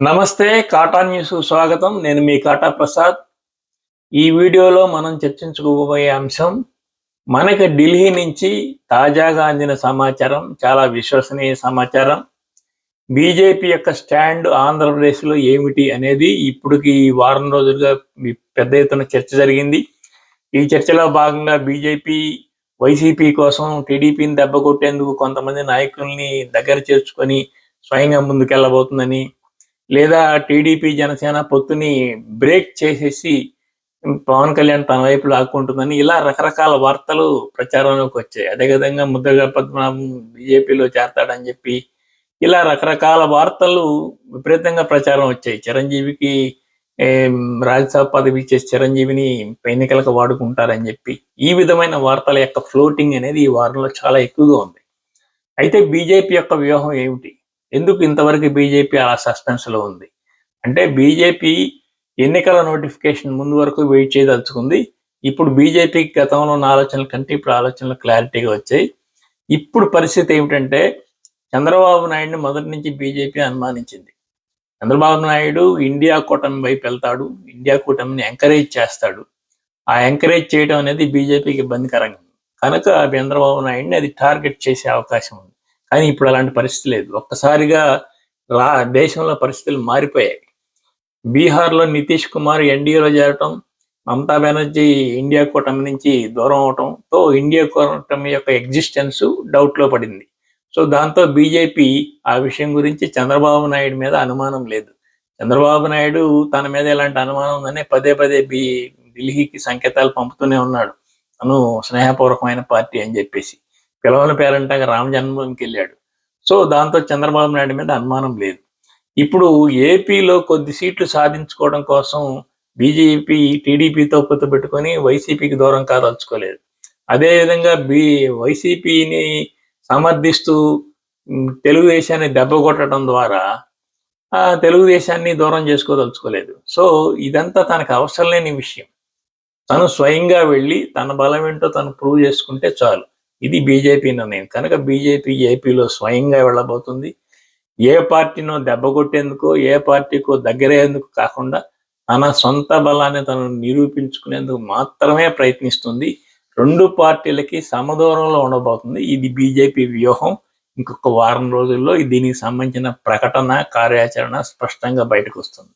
నమస్తే కాటా న్యూస్ స్వాగతం. నేను మీ కాటా ప్రసాద్. ఈ వీడియోలో మనం చర్చించుకోబోయే అంశం మనకి ఢిల్లీ నుంచి తాజాగా అందిన సమాచారం చాలా విశ్వసనీయ సమాచారం. బీజేపీ యొక్క స్టాండ్ ఆంధ్రప్రదేశ్లో ఏమిటి అనేది ఇప్పటికి ఈ వారం రోజులుగా పెద్ద ఎత్తున చర్చ జరిగింది. ఈ చర్చలో భాగంగా బీజేపీ వైసీపీ కోసం టీడీపీని దెబ్బ కొట్టేందుకు కొంతమంది నాయకుల్ని దగ్గర చేర్చుకొని స్వయంగా ముందుకెళ్ళబోతుందని లేదా టీడీపీ జనసేన పొత్తుని బ్రేక్ చేసేసి పవన్ కళ్యాణ్ తన వైపు లాక్కుంటుందని ఇలా రకరకాల వార్తలు ప్రచారంలోకి వచ్చాయి. అదేవిధంగా ముద్రగ పద్మనాభం బీజేపీలో చేరతాడని చెప్పి ఇలా రకరకాల వార్తలు విపరీతంగా ప్రచారం వచ్చాయి. చిరంజీవికి రాజ్యసభ పదవి ఇచ్చే చిరంజీవిని ఎన్నికలకు వాడుకుంటారని చెప్పి ఈ విధమైన వార్తల యొక్క ఫ్లోటింగ్ అనేది ఈ వారంలో చాలా ఎక్కువగా ఉంది. అయితే బీజేపీ యొక్క వ్యూహం ఏమిటి? ఎందుకు ఇంతవరకు బీజేపీ అలా సస్పెన్స్లో ఉంది? అంటే బీజేపీ ఎన్నికల నోటిఫికేషన్ ముందు వరకు వెయిట్ చేయదలుచుకుంది. ఇప్పుడు బీజేపీకి గతంలో ఉన్న ఆలోచనల కంటే ఇప్పుడు ఆలోచనలు క్లారిటీగా వచ్చాయి. ఇప్పుడు పరిస్థితి ఏమిటంటే చంద్రబాబు నాయుడిని మొదటి నుంచి బీజేపీ అనుమానించింది. చంద్రబాబు నాయుడు ఇండియా కూటమి వైపు వెళ్తాడు. ఇండియా కూటమిని ఎంకరేజ్ చేస్తాడు. ఆ ఎంకరేజ్ చేయడం అనేది బీజేపీకి ఇబ్బందికరంగా ఉంది. కనుక చంద్రబాబు నాయుడిని అది టార్గెట్ చేసే అవకాశం ఉంది. కానీ ఇప్పుడు అలాంటి పరిస్థితి లేదు. ఒక్కసారిగా రా దేశంలో పరిస్థితులు మారిపోయాయి. బీహార్లో నితీష్ కుమార్ ఎన్డీఏలో చేరటం మమతా బెనర్జీ ఇండియా కూటమి నుంచి దూరం అవటంతో ఇండియా కూటమి యొక్క ఎగ్జిస్టెన్స్ డౌట్లో పడింది. సో దాంతో బీజేపీ ఆ విషయం గురించి చంద్రబాబు నాయుడు మీద అనుమానం లేదు. చంద్రబాబు నాయుడు తన మీద ఎలాంటి అనుమానం ఉందనే పదే పదే బి ఢిల్లీకి సంకేతాలు పంపుతూనే ఉన్నాడు. తను స్నేహపూర్వకమైన పార్టీ అని చెప్పేసి. పిలవల పేరంటగా రామ జన్మభూమికి వెళ్ళాడు. సో దాంతో చంద్రబాబు నాయుడు మీద అనుమానం లేదు. ఇప్పుడు ఏపీలో కొద్ది సీట్లు సాధించుకోవడం కోసం బీజేపీ టీడీపీతో పొత్తు పెట్టుకొని వైసీపీకి దూరం కాదలుచుకోలేదు. అదేవిధంగా బి వైసీపీని సమర్థిస్తూ తెలుగుదేశాన్ని దెబ్బ కొట్టడం ద్వారా ఆ తెలుగుదేశాన్ని దూరం చేసుకోదలుచుకోలేదు. సో ఇదంతా తనకు అవసరం లేని విషయం. తను స్వయంగా వెళ్ళి తన బలం ఏంటో తను ప్రూవ్ చేసుకుంటే చాలు. ఇది బీజేపీ నిర్ణయం. కనుక బీజేపీ ఏపీలో స్వయంగా వెళ్ళబోతుంది. ఏ పార్టీనో దెబ్బ కొట్టేందుకో ఏ పార్టీకో దగ్గరయ్యేందుకు కాకుండా తన సొంత బలాన్ని తను నిరూపించుకునేందుకు మాత్రమే ప్రయత్నిస్తుంది. రెండు పార్టీలకి సమదూరంలో ఉండబోతుంది. ఇది బీజేపీ వ్యూహం. ఇంకొక వారం రోజుల్లో దీనికి సంబంధించిన ప్రకటన కార్యాచరణ స్పష్టంగా బయటకు వస్తుంది.